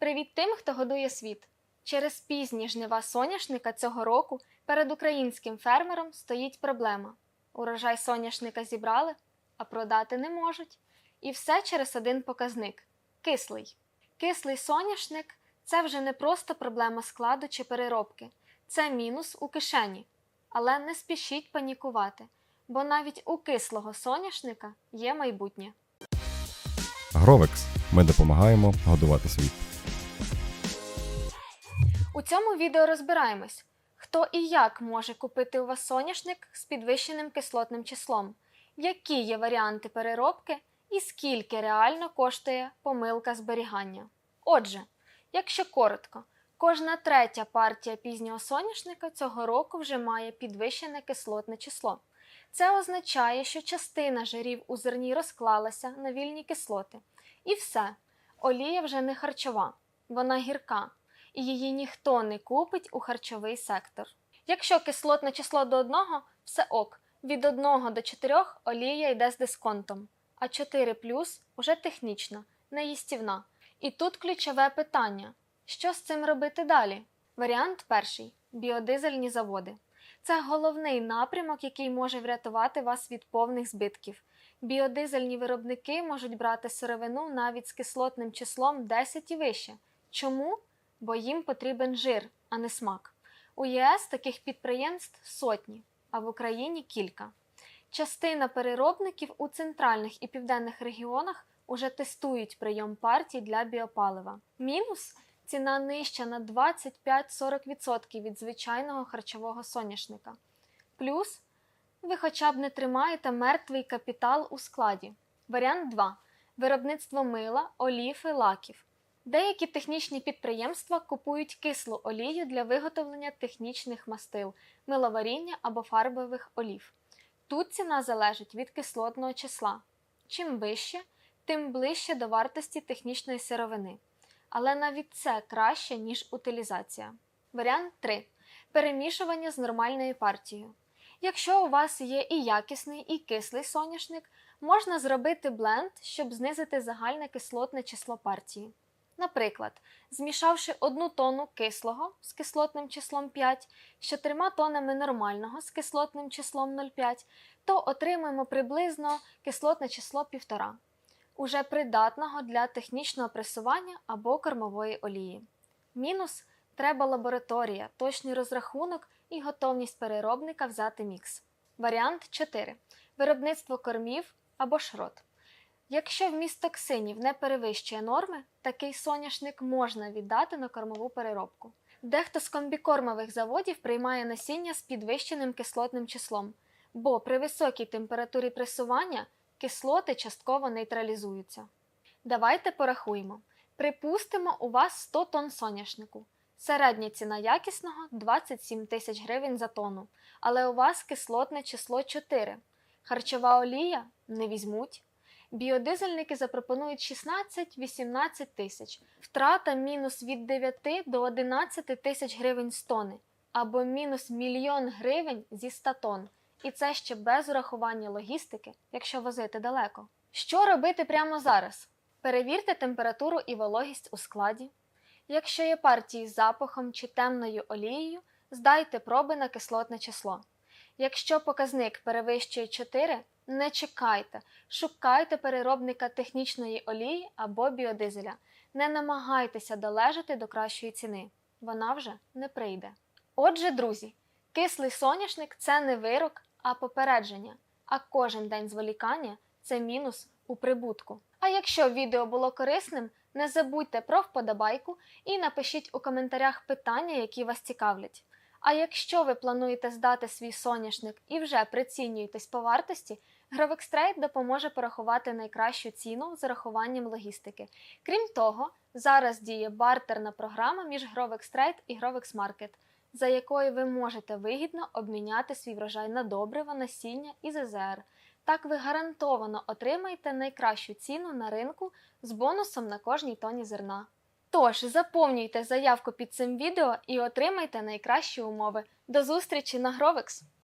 Привіт тим, хто годує світ. Через пізні жнива соняшника цього року перед українським фермером стоїть проблема. Урожай соняшника зібрали, а продати не можуть. І все через один показник кислий. Кислий соняшник це вже не просто проблема складу чи переробки, це мінус у кишені. Але не спішіть панікувати, бо навіть у кислого соняшника є майбутнє. Гровекс. Ми допомагаємо годувати світ. Цьому відео розбираємось, хто і як може купити у вас соняшник з підвищеним кислотним числом, які є варіанти переробки і скільки реально коштує помилка зберігання. Отже, якщо коротко, кожна третя партія пізнього соняшника цього року вже має підвищене кислотне число. Це означає, що частина жирів у зерні розклалася на вільні кислоти. І все, олія вже не харчова, вона гірка і її ніхто не купить у харчовий сектор. Якщо кислотне число до 1 – все ок. Від 1 до 4 олія йде з дисконтом, а 4 плюс уже технічна, неїстівна. І тут ключове питання: що з цим робити далі? Варіант перший біодизельні заводи. Це головний напрямок, який може врятувати вас від повних збитків. Біодизельні виробники можуть брати сировину навіть з кислотним числом 10 і вище. Чому? Бо їм потрібен жир, а не смак. У ЄС таких підприємств сотні, а в Україні кілька. Частина переробників у центральних і південних регіонах уже тестують прийом партій для біопалива. Мінус ціна нижча на 25-40% від звичайного харчового соняшника. Плюс ви хоча б не тримаєте мертвий капітал у складі. Варіант 2. Виробництво мила, олів і лаків. Деякі технічні підприємства купують кислу олію для виготовлення технічних мастил, миловаріння або фарбових олів. Тут ціна залежить від кислотного числа. Чим вище, тим ближче до вартості технічної сировини. Але навіть це краще, ніж утилізація. Варіант 3. Перемішування з нормальною партією. Якщо у вас є і якісний, і кислий соняшник, можна зробити бленд, щоб знизити загальне кислотне число партії. Наприклад, змішавши одну тонну кислого з кислотним числом 5 з 4 тоннами нормального з кислотним числом 0,5, то отримаємо приблизно кислотне число 1,5, уже придатного для технічного пресування або кормової олії. Мінус треба лабораторія, точний розрахунок і готовність переробника взяти мікс. Варіант 4. Виробництво кормів або шрот. Якщо вміст токсинів не перевищує норми, такий соняшник можна віддати на кормову переробку. Дехто з комбікормових заводів приймає насіння з підвищеним кислотним числом, бо при високій температурі пресування кислоти частково нейтралізуються. Давайте порахуємо. Припустимо, у вас 100 тонн соняшнику. Середня ціна якісного 27 тисяч гривень за тонну, але у вас кислотне число 4. Харчова олія не візьмуть. Біодизельники запропонують 16-18 тисяч, втрата мінус від 9 до 11 тисяч гривень з тони, або мінус мільйон гривень зі 100 тонн. І це ще без урахування логістики, якщо возити далеко. Що робити прямо зараз? Перевірте температуру і вологість у складі. Якщо є партії з запахом чи темною олією, здайте проби на кислотне число. Якщо показник перевищує 4, не чекайте, шукайте переробника технічної олії або біодизеля. Не намагайтеся долежати до кращої ціни, вона вже не прийде. Отже, друзі, кислий соняшник це не вирок, а попередження, а кожен день зволікання це мінус у прибутку. А якщо відео було корисним, не забудьте про вподобайку і напишіть у коментарях питання, які вас цікавлять. А якщо ви плануєте здати свій соняшник і вже прицінюєтесь по вартості, Grovextrade допоможе порахувати найкращу ціну з урахуванням логістики. Крім того, зараз діє бартерна програма між Grovextrade і Market, за якою ви можете вигідно обміняти свій врожай на добрива, насіння і ЗЗР. Так ви гарантовано отримаєте найкращу ціну на ринку з бонусом на кожній тоні зерна. Тож заповнюйте заявку під цим відео і отримайте найкращі умови. До зустрічі на Grovex!